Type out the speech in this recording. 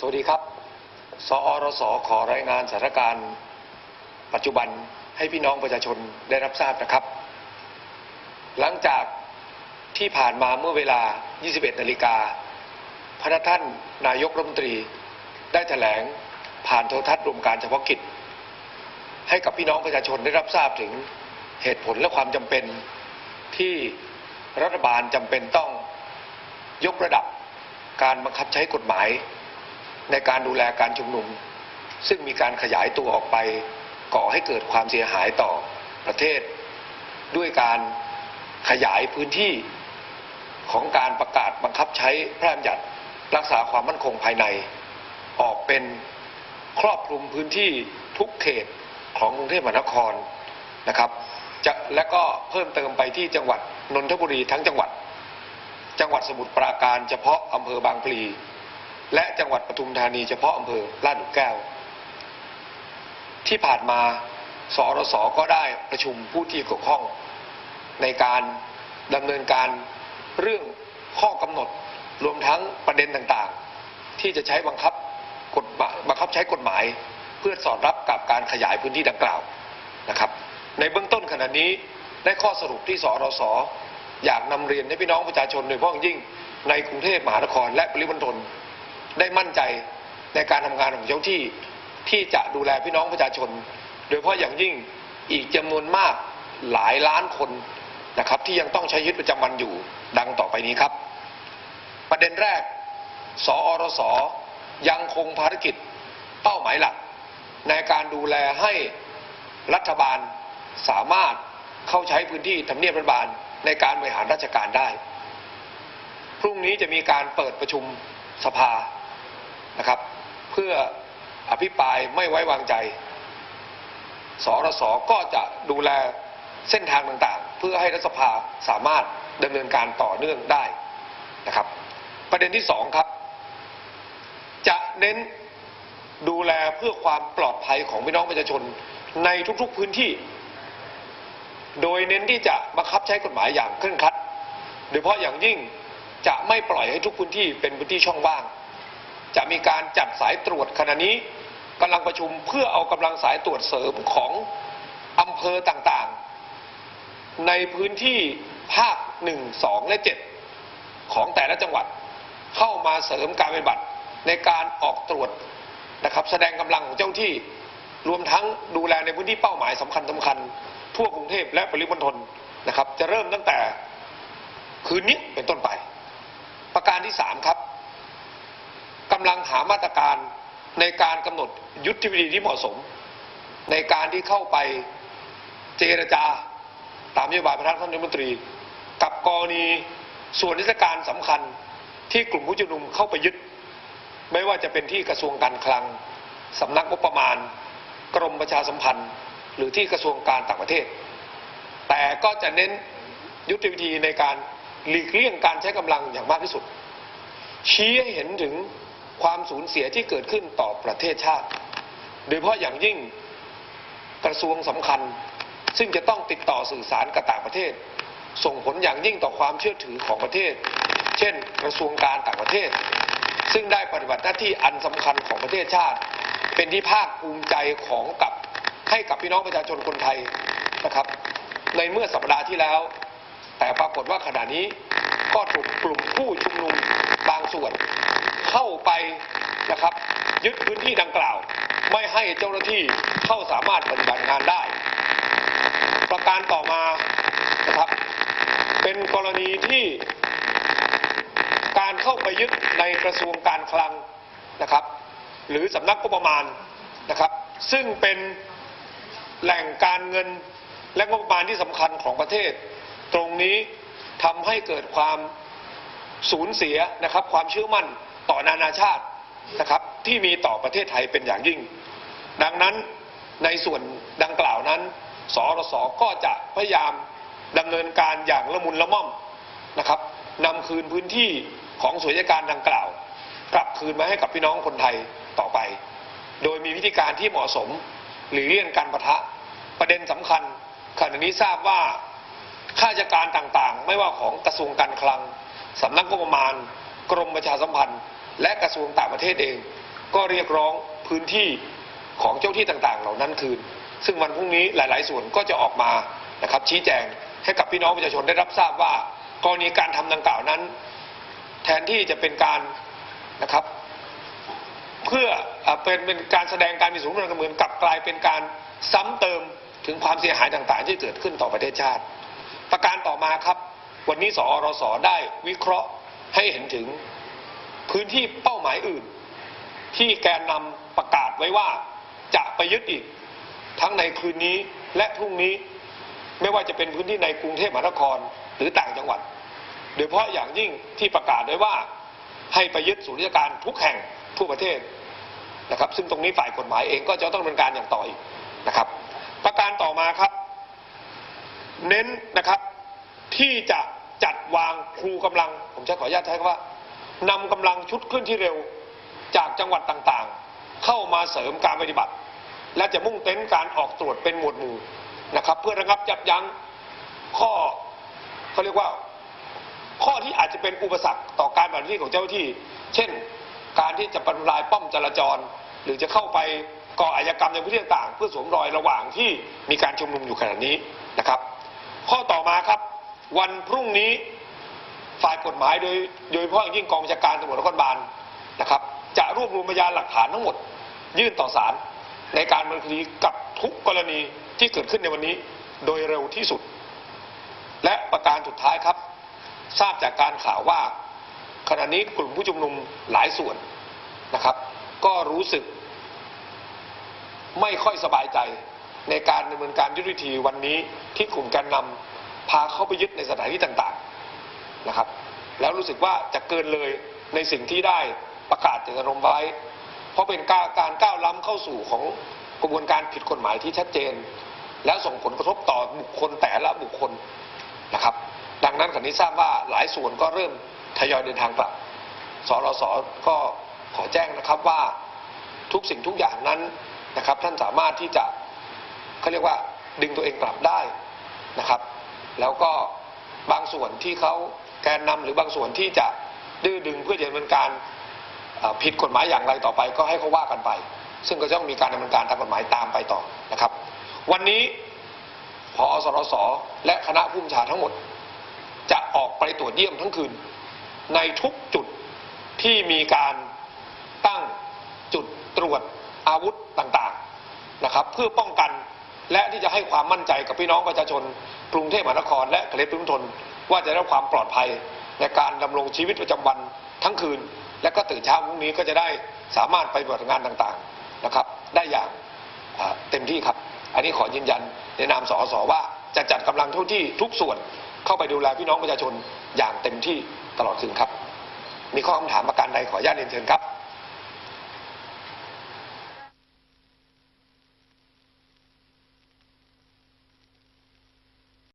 สวัสดีครับ สอรสขอรายงานสถานการณ์ ปัจจุบันให้พี่น้องประชาชนได้รับทราบนะครับ หลังจากที่ผ่านมาเมื่อเวลา 21 นาฬิกา พระท่านนายกรัฐมนตรีได้แถลงผ่านโทรทัศน์รวมการเฉพาะกิจ ให้กับพี่น้องประชาชนได้รับทราบถึงเหตุผลและความจำเป็นที่รัฐบาลจำเป็นต้องยกระดับการบังคับใช้กฎหมาย ในการดูแลการชุมนุม ซึ่งมีการขยายตัวออกไป ก่อให้เกิดความเสียหายต่อประเทศ ด้วยการขยายพื้นที่ของการประกาศบังคับใช้พระราชบัญญัติรักษาความมั่นคงภายใน ออกเป็นครอบคลุมพื้นที่ทุกเขตของกรุงเทพมหานครนะครับจะและก็เพิ่มเติมไปที่จังหวัดนนทบุรีทั้งจังหวัด จังหวัดสมุทรปราการเฉพาะอำเภอบางพลี และจังหวัดปทุมธานีเฉพาะอำเภอลาดหลุมแก้ว ที่ผ่านมาสรสก็ได้ประชุมผู้ที่เกี่ยวข้อง ในการดำเนินการเรื่องข้อกำหนดรวมทั้งประเด็นต่างๆ ที่จะใช้บังคับกฎหมายบังคับใช้กฎหมาย เพื่อสอดรับกับการขยายพื้นที่ดังกล่าวนะครับ ในเบื้องต้นขณะนี้ได้ข้อสรุปที่สรสอยากนำเรียนให้พี่น้องประชาชนโดยเฉพาะยิ่ง ในกรุงเทพมหานครและปริมณฑล ได้มั่นใจในการทำงานของเจ้าที่ที่จะดูแลพี่น้องประชาชน โดยเฉพาะอย่างยิ่งอีกจำนวนมากหลายล้านคนนะครับ ที่ยังต้องใช้ชีวิตประจำวันอยู่ดังต่อไปนี้ครับ ประเด็นแรก สอรสยังคงภารกิจเป้าหมายหลัก ในการดูแลให้รัฐบาลสามารถเข้าใช้พื้นที่ทำเนียบรัฐบาลในการบริหารราชการได้ พรุ่งนี้จะมีการเปิดประชุมสภา นะครับ เพื่ออภิปรายไม่ไว้วางใจสรสก็จะดูแลเส้นทางต่างๆ เพื่อให้รัฐสภาสามารถดำเนินการต่อเนื่องได้นะครับ ประเด็นที่สองครับ จะเน้นดูแลเพื่อความปลอดภัยของพี่น้องประชาชนในทุกๆพื้นที่ โดยเน้นที่จะบังคับใช้กฎหมายอย่างเคร่งครัด โดยเฉพาะอย่างยิ่งจะไม่ปล่อยให้ทุกพื้นที่เป็นพื้นที่ช่องว่าง จะมีการจัดสายตรวจขณะนี้กำลังประชุมเพื่อเอากำลังสายตรวจเสริมของอำเภอต่างๆ ในพื้นที่ภาคหนึ่งสองและเจ็ดของแต่ละจังหวัดเข้ามาเสริมการปฏิบัติในการออกตรวจนะครับ แสดงกำลังของเจ้าที่ รวมทั้งดูแลในพื้นที่เป้าหมายสำคัญสคัญๆทั่วกรุงเทพและปริมณฑลนะครับ จะเริ่มตั้งแต่คืนนี้เป็นต้นไป ประการที่สามครับ กำลังหามาตรการในการกำหนดยุทธวิธีที่เหมาะสม ในการที่เข้าไปเจรจาตามนโยบายพระท่านรัฐมนตรี กับกรณีส่วนราชการสำคัญที่กลุ่มผู้ชุมนุมเข้าไปยึด ไม่ว่าจะเป็นที่กระทรวงการคลังสำนักงบประมาณ กรมประชาสัมพันธ์ หรือที่กระทรวงการต่างประเทศ แต่ก็จะเน้นยุทธวิธีในการหลีกเลี่ยงการใช้กำลังอย่างมากที่สุดชี้ให้เห็นถึง ความสูญเสียที่เกิดขึ้นต่อประเทศชาติ โดยเฉพาะอย่างยิ่งกระทรวงสำคัญ ซึ่งจะต้องติดต่อสื่อสารกับต่างประเทศ ส่งผลอย่างยิ่งต่อความเชื่อถือของประเทศ เช่น กระทรวงการต่างประเทศ ซึ่งได้ปฏิบัติหน้าที่อันสำคัญของประเทศชาติ เป็นที่ภาคภูมิใจของกับให้กับพี่น้องประชาชนคนไทยนะครับ ในเมื่อสัปดาห์ที่แล้ว แต่ปรากฏว่าขณะนี้ก็ถูกกลุ่มผู้ชุมนุมบางส่วน เข้าไปนะครับ ยึดพื้นที่ดังกล่าว ไม่ให้เจ้าหน้าที่เข้าสามารถปฏิบัติงานได้ ประการต่อมานะครับ เป็นกรณีที่การเข้าไปยึดในกระทรวงการคลังนะครับ หรือสำนักงบประมาณนะครับ ซึ่งเป็นแหล่งการเงินและงบประมาณที่สำคัญของประเทศ ตรงนี้ทำให้เกิดความสูญเสียนะครับ ความเชื่อมั่น ต่อนานาชาตินะครับที่มีต่อประเทศไทยเป็นอย่างยิ่ง ดังนั้นในส่วนดังกล่าวนั้น สรสก็จะพยายามดำเนินการอย่างละมุนละม่อมนะครับนำคืนพื้นที่ของสวนราชการดังกล่าว กลับคืนมาให้กับพี่น้องคนไทยต่อไป โดยมีวิธีการที่เหมาะสมหรือเลี่ยงการประทะประเด็นสำคัญขณะนี้ทราบว่าข้าราชการต่างๆ ไม่ว่าของกระทรวงการคลังสำนักงบประมาณ กรมประชาสัมพันธ์ และกระทรวงต่างประเทศเอง ก็เรียกร้องพื้นที่ของเจ้าที่ต่างๆ เหล่านั้นคืน ซึ่งวันพรุ่งนี้หลาย ๆ ส่วนก็จะออกมานะครับชี้แจงให้กับพี่น้องประชาชนได้รับทราบว่ากรณีการทำดังกล่าวนั้น แทนที่จะเป็นการนะครับ เพื่ออเป็นเป็นการแสดงการมีส่วนร่วมทางการเมืองกลับกลายเป็นการซ้ำเติมถึงความเสียหายต่างๆ ที่เกิดขึ้นต่อประเทศชาติ ประการต่อมาครับ วันนี้สอรสได้วิเคราะห์ให้เห็นถึง พื้นที่เป้าหมายอื่น ที่แกนนำประกาศไว้ว่าจะไปยึดอีก ทั้งในคืนนี้และพรุ่งนี้ไม่ว่าจะเป็นพื้นที่ในกรุงเทพมหานครหรือต่างจังหวัด โดยเฉพาะอย่างยิ่งที่ประกาศไว้ว่าให้ไปยึดศูนย์ราชการทุกแห่งทั่วประเทศนะครับ ซึ่งตรงนี้ฝ่ายกฎหมายเองก็จะต้องดำเนินการอย่างต่ออีกนะครับ ประการต่อมาครับ เน้นนะครับที่จะจัดวางครูกำลัง ผมจะขออนุญาตใช้คำว่า นำกำลังชุดเคลื่อนที่เร็วจากจังหวัดต่างๆ เข้ามาเสริมการปฏิบัติ และจะมุ่งเต้นการออกตรวจเป็นหมวดหมู่นะครับ เพื่อระงับยับยั้งข้อเขาเรียกว่าข้อที่อาจจะเป็นอุปสรรคต่อการปฏิบัติหน้าที่ของเจ้าหน้าที่ เช่น การที่จะปทำลายป้อมจราจร หรือจะเข้าไปก่ออาชญากรรมในพื้นที่ต่างๆ เพื่อสวมรอยระหว่างที่มีการชุมนุมอยู่ขณะนี้นะครับ ข้อต่อมาครับ วันพรุ่งนี้ ฝ่ายกฎหมายโดยโดยเฉพาะอย่างยิ่งกองบัญชาการตำรวจนครบาลนะครับ จะรวบรวมพยานหลักฐานทั้งหมด ยื่นต่อศาลในการดำเนินคดีกับทุกกรณีที่เกิดขึ้นในวันนี้โดยเร็วที่สุด และประการสุดท้ายครับ ทราบจากการข่าวว่า ขณะนี้กลุ่มผู้ชุมนุมหลายส่วนนะครับ ก็รู้สึก ไม่ค่อยสบายใจในการดำเนินการยุทธวิธีวันนี้ที่กลุ่มแกนนำพาเข้าไปยึดในสถานที่ต่างๆ นะครับ แล้วรู้สึกว่าจะเกินเลยในสิ่งที่ได้ประกาศเจตนารมณ์ไว้ เพราะเป็นการการก้าวล้ำเข้าสู่ของกระบวนการผิดกฎหมายที่ชัดเจน แล้วส่งผลกระทบต่อบุคคลแต่ละบุคคลนะครับ ดังนั้นขณะนี้ทราบว่าหลายส่วนก็เริ่มทยอยเดินทางกลับสรสก็ขอแจ้งนะครับว่าทุกสิ่งทุกอย่างนั้นนะครับ ท่านสามารถที่จะเขาเรียกว่าดึงตัวเองกลับได้นะครับ แล้วก็บางส่วนที่เขา กนนำหรือบางส่วนที่จะดื้อดึงเพื่อจะดำเนินการผิดกฎหมายอย่างไรต่อไป ก็ให้เขาว่ากันไป ซึ่งก็ต้องมีการดำเนินการตามกฎหมายตามไปต่อนะครับ วันนี้พอสรสและคณะผู้บัญชาทั้งหมด จะออกไปตรวจเยี่ยมทั้งคืน ในทุกจุดที่มีการตั้งจุดตรวจอาวุธต่างๆนะครับ เพื่อป้องกันและที่จะให้ความมั่นใจกับพี่น้องประชาชนกรุงเทพมหานครและกรุงเทพปริมณฑล ว่าจะได้ความปลอดภัยในการดำรงชีวิตประจำวันทั้งคืน และก็ตื่นเช้าพรุ่งนี้ก็จะได้สามารถไปปฏิบัติงานต่างๆนะครับ ได้อย่างเต็มที่ครับ อันนี้ขอยืนยันในนามสอสอว่าจะจัดกำลังเท่าที่ทุกส่วนเข้าไปดูแลพี่น้องประชาชนอย่างเต็มที่ตลอดคืนครับ มีข้อคำถามประการใดขออนุญาตเรียนเชิญครับ